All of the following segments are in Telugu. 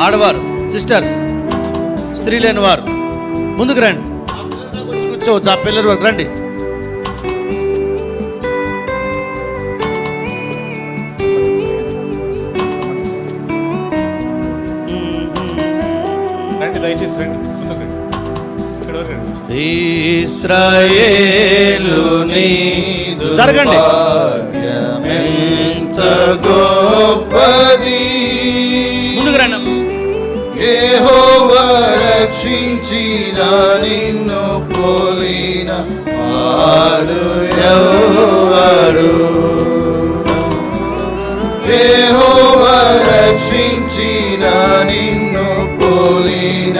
ఆడవారు సిస్టర్స్ స్త్రీ లేని వారు ముందుకు రండి. కూర్చోవచ్చు ఆ పిల్లలు వరకు రండి. జరగండి. గోప రక్షించిన నిన్ను పోలిన వాడు ఎవరు? దేహోవ రక్షించిన నిన్ను పోలిన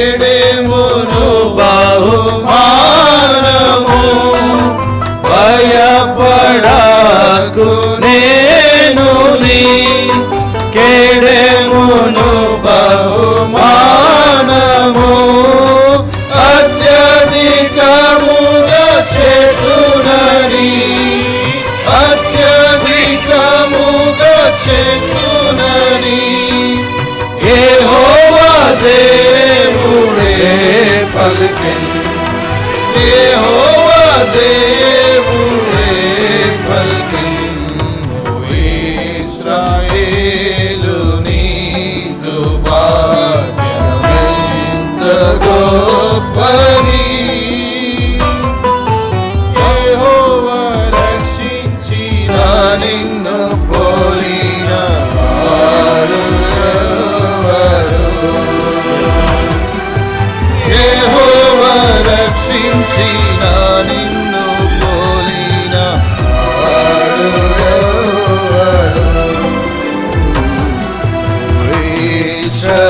ஏடே American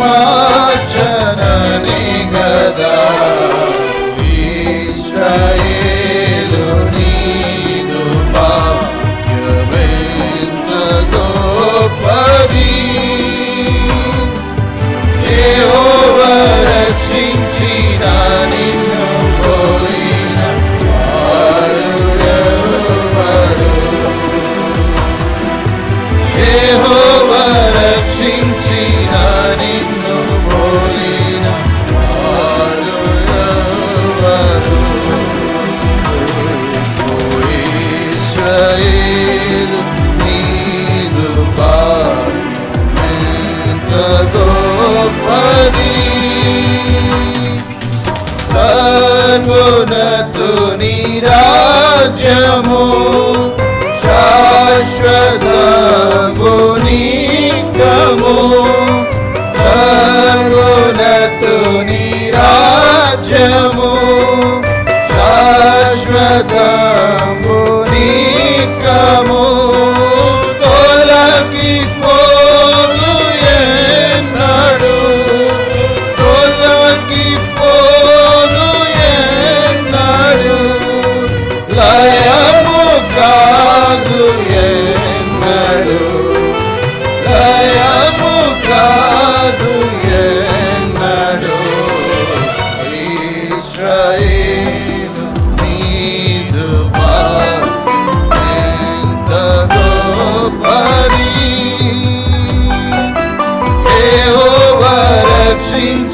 Mama. నంగునతు నీరాజ్యము శాశ్వతము నీకము సర్వనతు నీరాజ్యము శాశ్వతము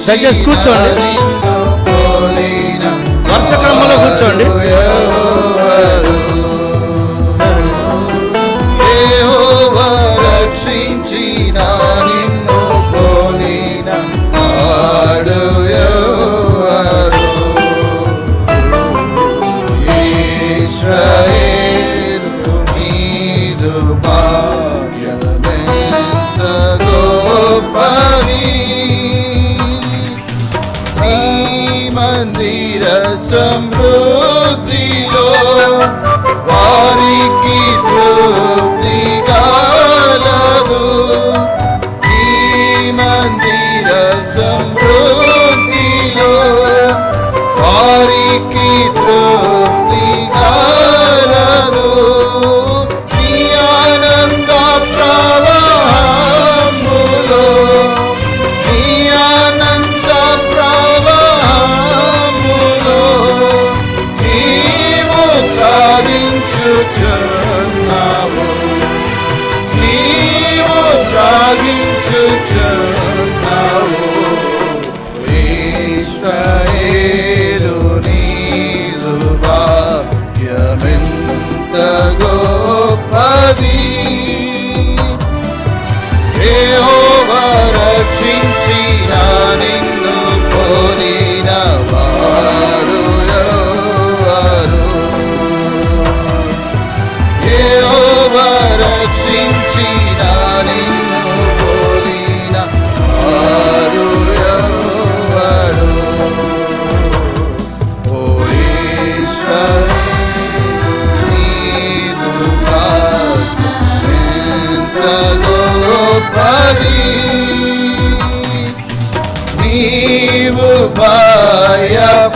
దయచేసి కూర్చోండి. వరుస క్రమంలో కూర్చోండి.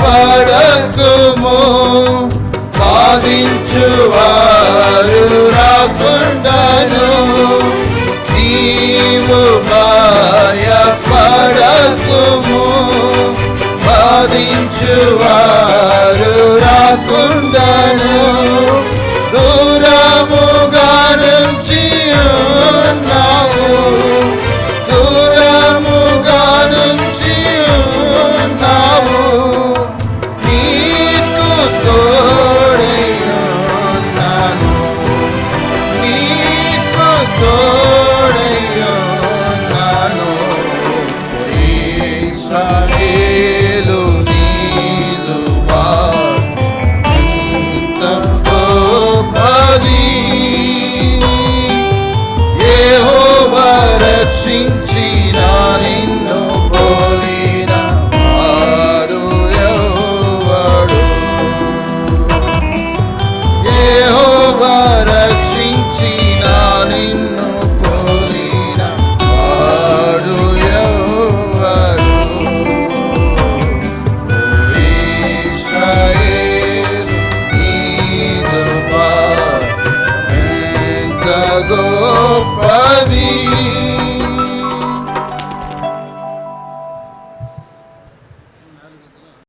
భయపడకుము బాధించువారు రాకుండాను. నీవు భయపడకుము బాధించువారు రాకుండాను. mostrarei.